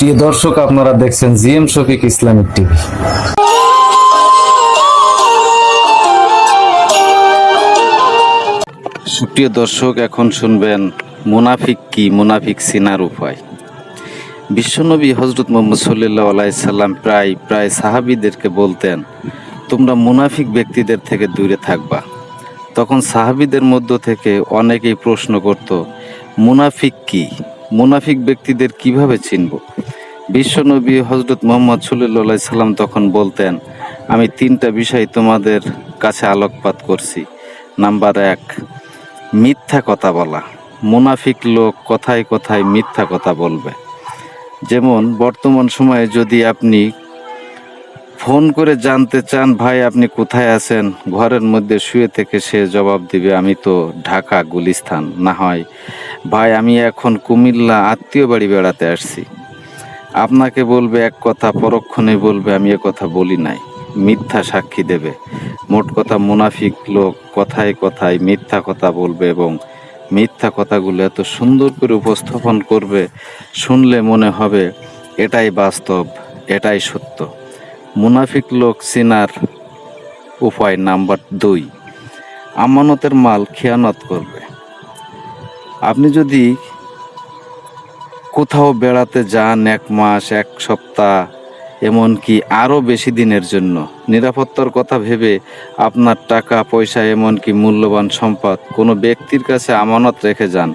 প্রিয় দর্শক, আপনারা দেখছেন জিএম শফিক ইসলামিক টিভি। সুপ্রিয় দর্শক, এখন শুনবেন মুনাফিক কি, মুনাফিক সিনার উপায়। বিশ্বনবী হজরত মোহাম্মদ সাল্লাহ আলাইসাল্লাম প্রায় প্রায় সাহাবিদেরকে বলতেন, তোমরা মুনাফিক ব্যক্তিদের থেকে দূরে থাকবা। তখন সাহাবিদের মধ্য থেকে অনেকেই প্রশ্ন করত, মুনাফিক কি? মুনাফিক ব্যক্তিদের কীভাবে চিনব? বিশ্বনবী হজরত মোহাম্মদ সাল্লাহ সাল্লাম তখন বলতেন, আমি তিনটা বিষয় তোমাদের কাছে আলোকপাত করছি। নাম্বার এক, মিথ্যা কথা বলা। মুনাফিক লোক কথায় কথায় মিথ্যা কথা বলবে। যেমন, বর্তমান সময়ে যদি আপনি ফোন করে জানতে চান, ভাই, আপনি কোথায় আছেন? ঘরের মধ্যে শুয়ে থেকে সে জবাব দিবে, আমি তো ঢাকা গুলিস্তান। না হয়, ভাই, আমি এখন কুমিল্লা আত্মীয় বাড়ি বেড়াতে আসছি। আপনাকে বলবে এক কথা, পরক্ষণে বলবে, আমি কথা বলি নাই। মিথ্যা সাক্ষী দেবে। মোট কথা, মুনাফিক লোক কথায় কথায় মিথ্যা কথা বলবে এবং মিথ্যা কথাগুলো এত সুন্দর করে উপস্থাপন করবে, শুনলে মনে হবে এটাই বাস্তব, এটাই সত্য। মুনাফিক লোক চিনার উপায় নাম্বার দুই, আমানতের মাল খেয়ানত করবে। আপনি যদি কোথাও বেড়াতে যান এক মাস, এক সপ্তাহ, এমনকি আরও বেশি দিনের জন্য। নিরাপত্তার কথা ভেবে আপনার টাকা, পয়সা, এমনকি মূল্যবান সম্পদ কোনো ব্যক্তির কাছে আমানত রেখে যান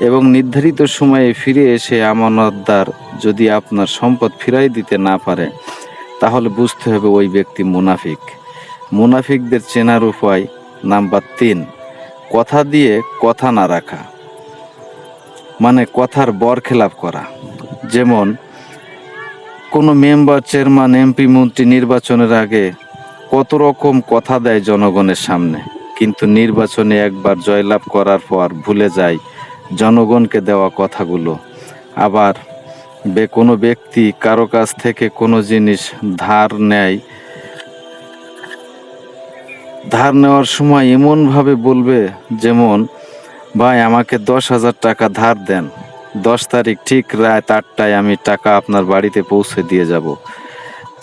এবং নির্ধারিত সময়ে ফিরে এসে আমানতদার যদি আপনার সম্পদ ফিরাই দিতে না পারে, তাহলে বুঝতে হবে ওই ব্যক্তি মুনাফিক। মুনাফিকদের চেনার উপায় নাম্বার তিন, কথা দিয়ে কথা না রাখা। মানে কথার বরখেলাপ করা। যেমন, কোনো মেম্বার, চেয়ারম্যান, এমপি, মন্ত্রী নির্বাচনের আগে কত রকম কথা দেয় জনগণের সামনে, কিন্তু নির্বাচনে একবার জয়লাভ করার পর ভুলে যায় জনগণকে দেওয়া কথাগুলো। আবার বে, কোনো ব্যক্তি কারও কাছ থেকে কোনো জিনিস ধার নেয়, ধার নেওয়ার সময় এমনভাবে বলবে, যেমন ভাই, আমাকে দশ হাজার টাকা ধার দেন। দশ তারিখ ঠিক রাত আটটায় আমি টাকা আপনার বাড়িতে পৌঁছে দিয়ে যাব।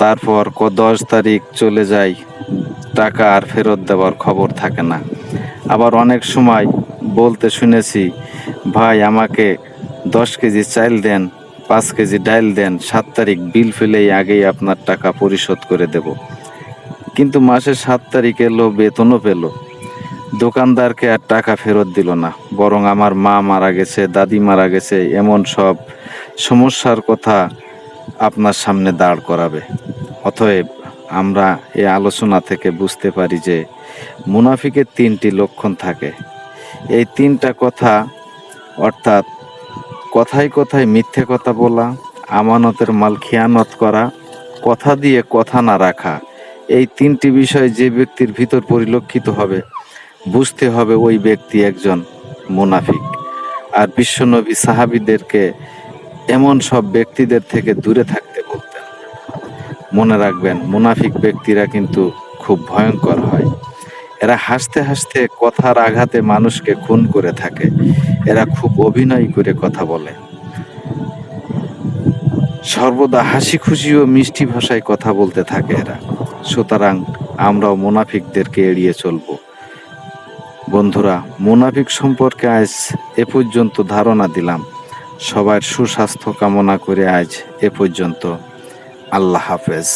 তারপর ক দশ তারিখ চলে যায় টাকা আর ফেরত দেওয়ার খবর থাকে না। আবার অনেক সময় বলতে শুনেছি, ভাই, আমাকে দশ কেজি চাল দেন, পাঁচ কেজি ডাইল দেন, সাত তারিখ বিল ফেলেই আগেই আপনার টাকা পরিশোধ করে দেব। কিন্তু মাসের সাত তারিখ এলো, বেতনও পেল। দোকানদারকে আর টাকা ফেরত দিল না, বরং আমার মা মারা গেছে, দাদি মারা গেছে, এমন সব সমস্যার কথা আপনার সামনে দাঁড় করাবে। অতএব আমরা এই আলোচনা থেকে বুঝতে পারি যে মুনাফিকের তিনটি লক্ষণ থাকে। এই তিনটা কথা, অর্থাৎ কথায় কথায় মিথ্যে কথা বলা, আমানতের মাল খেয়ানত করা, কথা দিয়ে কথা না রাখা, এই তিনটি বিষয় যে ব্যক্তির ভিতর পরিলক্ষিত হবে বুঝতে হবে ওই ব্যক্তি একজন মুনাফিক। আর বিশ্বনবী সাহাবিদেরকে এমন সব ব্যক্তিদের থেকে দূরে থাকতে বলতেন। মনে রাখবেন, মুনাফিক ব্যক্তিরা কিন্তু খুব ভয়ঙ্কর হয়। এরা হাসতে হাসতে কথার আঘাতে মানুষকে খুন করে থাকে। এরা খুব অভিনয় করে কথা বলে। সর্বদা হাসি খুশি ও মিষ্টি ভাষায় কথা বলতে থাকে এরা। সুতরাং আমরাও মুনাফিকদেরকে এড়িয়ে চলবো। বন্ধুরা, মুনাফিক সম্পর্কে আজ এ পর্যন্ত ধারণা দিলাম। সবার সুস্বাস্থ্য কামনা করে আজ এ পর্যন্ত। আল্লাহ হাফেজ।